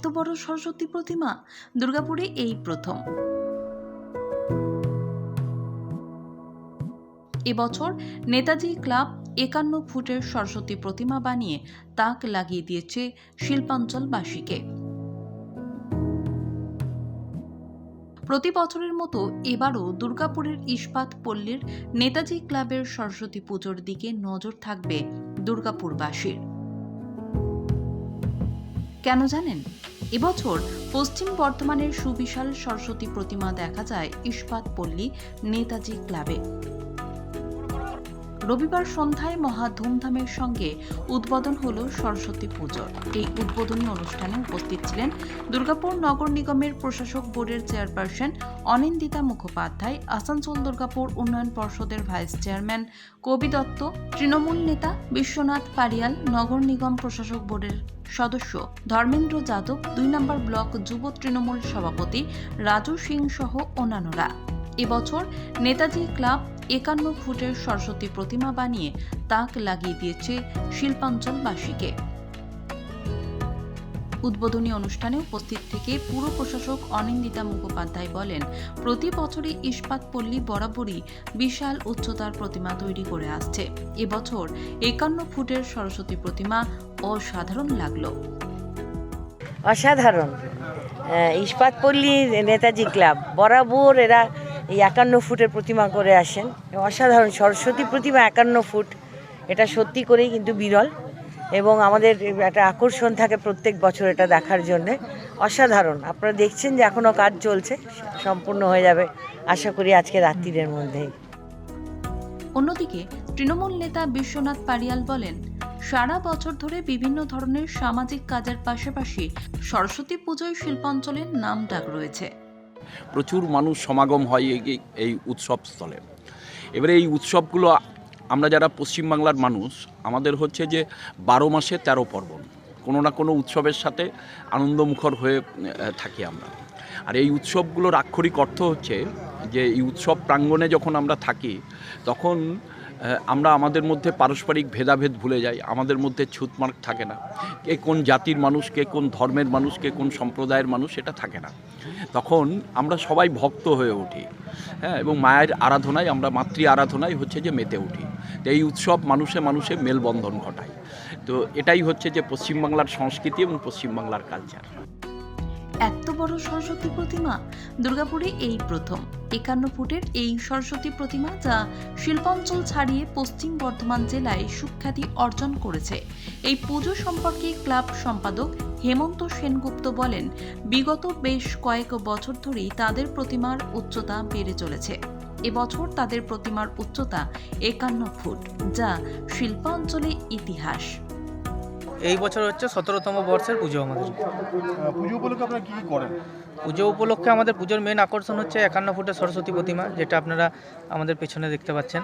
এত বড় সরস্বতী প্রতিমা? দুর্গাপুরে এই প্রথম। এবছর নেতাজি ক্লাব একান্ন ফুটের সরস্বতী প্রতিমা বানিয়ে তাক লাগিয়ে দিয়েছে শিল্পাঞ্চলবাসীকে প্রতি বছরের মতো এবারও দুর্গাপুরের ইস্পাত পল্লীর নেতাজি ক্লাবের সরস্বতী পুজোর দিকে নজর থাকবে দুর্গাপুরবাসীর। কেন জানেন? এবছর পশ্চিম বর্ধমানের সুবিশাল সরস্বতী প্রতিমা দেখা যায় ইস্পাত পল্লী নেতাজি ক্লাবে। রবিবার সন্ধ্যায় মহা ধুমধামের সঙ্গে উদ্বোধন হল সরস্বতী পুজোর এই উদ্বোধনী অনুষ্ঠানে উপস্থিত ছিলেন দুর্গাপুর নগর নিগমের প্রশাসক বোর্ডের চেয়ারপারসন অনিন্দিতা মুখোপাধ্যায়, আসানসোল দুর্গাপুর উন্নয়ন পর্ষদের ভাইস চেয়ারম্যান কবি দত্ত, তৃণমূল নেতা বিশ্বনাথ পারিয়াল, নগর নিগম প্রশাসক বোর্ডের সদস্য ধর্মেন্দ্র যাদব, দুই নম্বর ব্লক যুব তৃণমূল সভাপতি রাজু সিং সহ অন্যান্যরা। এবছর নেতাজি ক্লাব একান্ন ফুটের সরস্বতী প্রতিমা বানিয়ে তাক লাগিয়ে দিয়েছে শিল্পাঞ্চলবাসীকে। উদ্বোধনী অনুষ্ঠানে উপস্থিত থেকে পুর প্রশাসক অনিন্দিতা মুখোপাধ্যায় বলেন প্রতি বছরই ইস্পাত পল্লী বরাবরই বিশাল উচ্চতার প্রতিমা তৈরি করে আসছে। এবছর একান্ন ফুটের সরস্বতী প্রতিমা অসাধারণ লাগল। অসাধারণ। আহ, ইস্পাতপল্লী নেতাজি ক্লাব বরাবর এরা এই একান্ন ফুটের প্রতিমা করে আসেন। অসাধারণ সরস্বতী প্রতিমা একান্ন ফুট। এটা সত্যি করেই কিন্তু বিরল এবং আমাদের একটা আকর্ষণ থাকে প্রত্যেক বছর এটা দেখার জন্যে। অসাধারণ। আপনারা দেখছেন যে এখনও কাজ চলছে, সম্পূর্ণ হয়ে যাবে। আশা করি আজকে রাত্রির মধ্যেই। অন্যদিকে তৃণমূল নেতা বিশ্বনাথ পারিয়াল বলেন, সারা বছর ধরে বিভিন্ন ধরনের সামাজিক কাজের পাশাপাশি সরস্বতী পুজোয় শিল্পাঞ্চলের নাম ডাক রয়েছে। প্রচুর মানুষ সমাগম হয় এই- এই উৎসবস্থলে। এবারে এই উৎসবগুলো আমরা যারা পশ্চিমবাংলার মানুষ, আমাদের হচ্ছে যে বারো মাসে তেরো পর্বণ। কোনো না কোনো উৎসবের সাথে আনন্দমুখর হয়ে থাকি আমরা। আর এই উৎসবগুলোর আক্ষরিক অর্থ হচ্ছে যে এই উৎসব প্রাঙ্গণে যখন আমরা থাকি, তখন আমরা আমাদের মধ্যে পারস্পরিক ভেদাভেদ ভুলে যাই, আমাদের মধ্যে ছুতমার্ক থাকে না। কে কোন জাতির মানুষ, কে কোন ধর্মের মানুষ, কে কোন সম্প্রদায়ের মানুষ এটা থাকে না। তখন আমরা সবাই ভক্ত হয়ে উঠি হ্যাঁ এবং মায়ের আরাধনায়, আমরা মাতৃ আরাধনায় হচ্ছে যে মেতে উঠি। তো এই উৎসব মানুষে মানুষে মেলবন্ধন ঘটায়। তো এটাই হচ্ছে যে পশ্চিমবাংলার সংস্কৃতি এবং পশ্চিমবাংলার কালচার এত বড় সরস্বতী প্রতিমা? দুর্গাপুরে এই প্রথম। একান্ন ফুটের এই সরস্বতী প্রতিমা যা শিল্পাঞ্চল ছাড়িয়ে পশ্চিম বর্ধমান জেলায় সুখ্যাতি অর্জন করেছে। এই পুজো সম্পর্কে ক্লাব সম্পাদক হেমন্ত সেনগুপ্ত বলেন, বিগত বেশ কয়েক বছর ধরেই তাদের প্রতিমার উচ্চতা বেড়ে চলেছে। এবছর তাদের প্রতিমার উচ্চতা একান্ন ফুট, যা শিল্পাঞ্চলে ইতিহাস। এই বছর হচ্ছে সতেরোতম বর্ষের পুজো আমাদের। পুজো উপলক্ষে আপনারা কী কী করেন? পুজো উপলক্ষে আমাদের পুজোর মেন আকর্ষণ হচ্ছে একান্ন ফুটের সরস্বতী প্রতিমা যেটা আপনারা আমাদের পেছনে দেখতে পাচ্ছেন।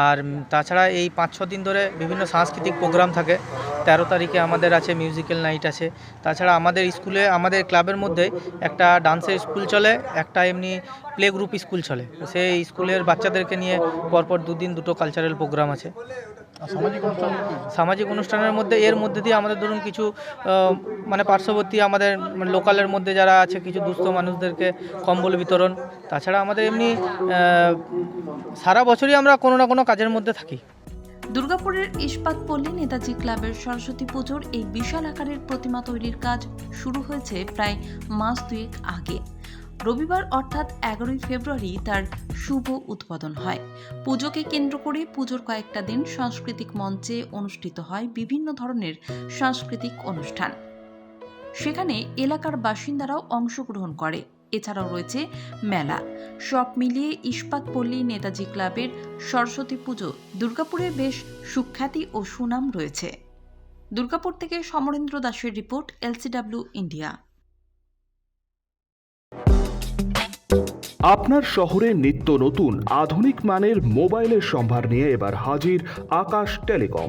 আর তাছাড়া এই পাঁচ ছ দিন ধরে বিভিন্ন সাংস্কৃতিক প্রোগ্রাম থাকে। তেরো তারিখে আমাদের আছে মিউজিক্যাল নাইট আছে। তাছাড়া আমাদের স্কুলে আমাদের ক্লাবের মধ্যে একটা ডান্সের স্কুল চলে একটা এমনি প্লে গ্রুপ স্কুল চলে। সেই স্কুলের বাচ্চাদেরকে নিয়ে পরপর দুদিন দুটো কালচারাল প্রোগ্রাম আছে। সামাজিক অনুষ্ঠান সামাজিক অনুষ্ঠানের মধ্যে এর মধ্যে দিয়ে আমাদের ধরুন কিছু মানে পার্শ্ববর্তী আমাদের লোকালের মধ্যে যারা আছে কিছু দুস্থ মানুষদেরকে কম্বল বিতরণ। তাছাড়া আমাদের এমনি সারা বছরই আমরা কোনো না কোনো কাজের মধ্যে থাকি। দুর্গাপুরের ইস্পাত পল্লী নেতাজি ক্লাবের সরস্বতী পুজোর এই বিশাল আকারের প্রতিমা তৈরির কাজ শুরু হয়েছে প্রায় মাস দুয়েক আগে। রবিবার অর্থাৎ এগারোই ফেব্রুয়ারি তার শুভ উদ্বোধন হয়। পুজোকে কেন্দ্র করে পুজোর কয়েকটা দিন সাংস্কৃতিক মঞ্চে অনুষ্ঠিত হয় বিভিন্ন ধরনের সাংস্কৃতিক অনুষ্ঠান। সেখানে এলাকার বাসিন্দারাও অংশগ্রহণ করে। এছাড়াও রয়েছে মেলা। সব মিলিয়ে ইস্পাত পল্লী নেতাজি ক্লাবের সরস্বতী পুজো, দুর্গাপুরে বেশ সুখ্যাতি ও সুনাম রয়েছে। দুর্গাপুর থেকে সমরেন্দ্র দাসের রিপোর্ট, এলসিডাব্লিউ ইন্ডিয়া। আপনার শহরে নিত্য নতুন, আধুনিক মানের মোবাইলের সম্ভার নিয়ে এবার হাজির আকাশ টেলিকম।